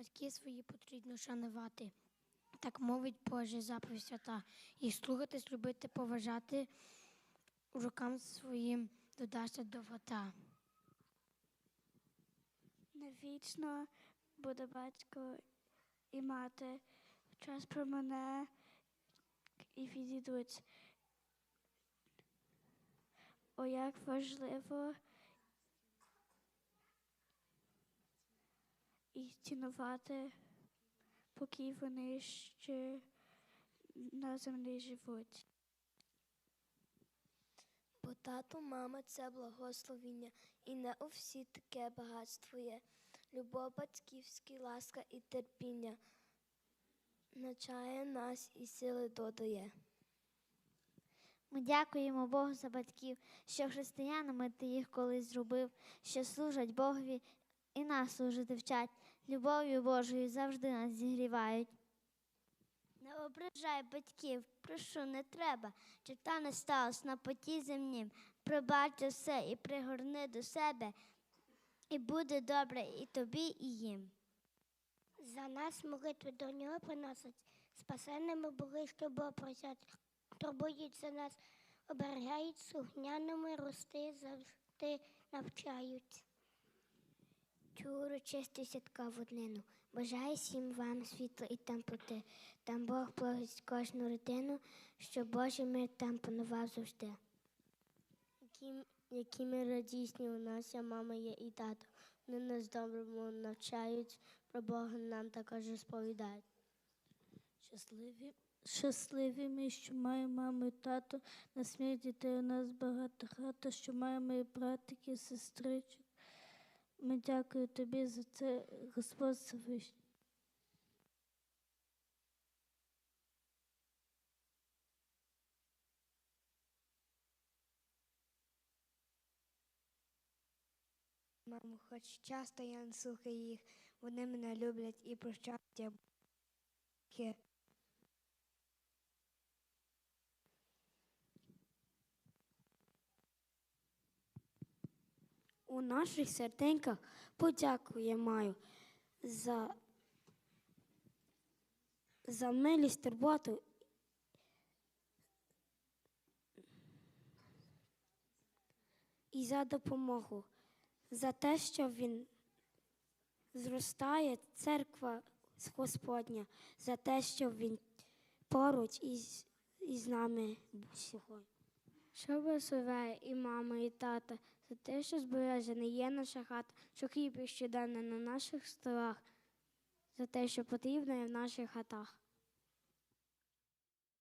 Батьки свої потрібно шанувати. Так мовить Боже заповідь свята. І слухатись, любити, поважати, рукам своїм додасться до вода. Навічно буде батько і мати. Час про мене і відійдуть. О, як важливо і цінувати, поки вони ще на землі живуть. Бо тато, мама це благословіння, і не у всі таке багатство є. Любов батьківська, ласка і терпіння навчає нас і сили додає. Ми дякуємо Богу за батьків, що християнами ти їх колись зробив, що служать Богові і нас служити вчать. Любов'ю Божою завжди нас зігрівають. Не ображай батьків, прошу, не треба, чи та не сталося на поті земнім. Пробач все і пригорни до себе, і буде добре і тобі, і їм. За нас молитви до нього приносять. Спасенними були, що просять. Турбують за нас, оберігають слухняними рости, завжди навчають. Цю урочисту святка воднину. Бажаю всім вам світла і темноти. Там Бог благословить кожну родину, щоб Божий мир там панував завжди. Які, які ми радісні у нас, є мама є і тато. Вони нас доброму навчають, про Бога нам також розповідають. Щасливі, щасливі ми, що маємо маму і тато, на сміх дітей у нас багато хата, що маємо і братики, і сестричок. Ми дякую тобі за це, Господь Всевишній. Мамо, хоч часто я не слухаю їх, вони мене люблять і прощають. У наших серденьках подякує маю за, за милість турботу і за допомогу, за те, що він зростає, церква Господня, за те, що він поруч із, із нами сьогодні. Що благословляє і мама, і тата, за те, що збережена є наша хата, що хліб і щоденно на наших столах, за те, що потрібно є в наших хатах.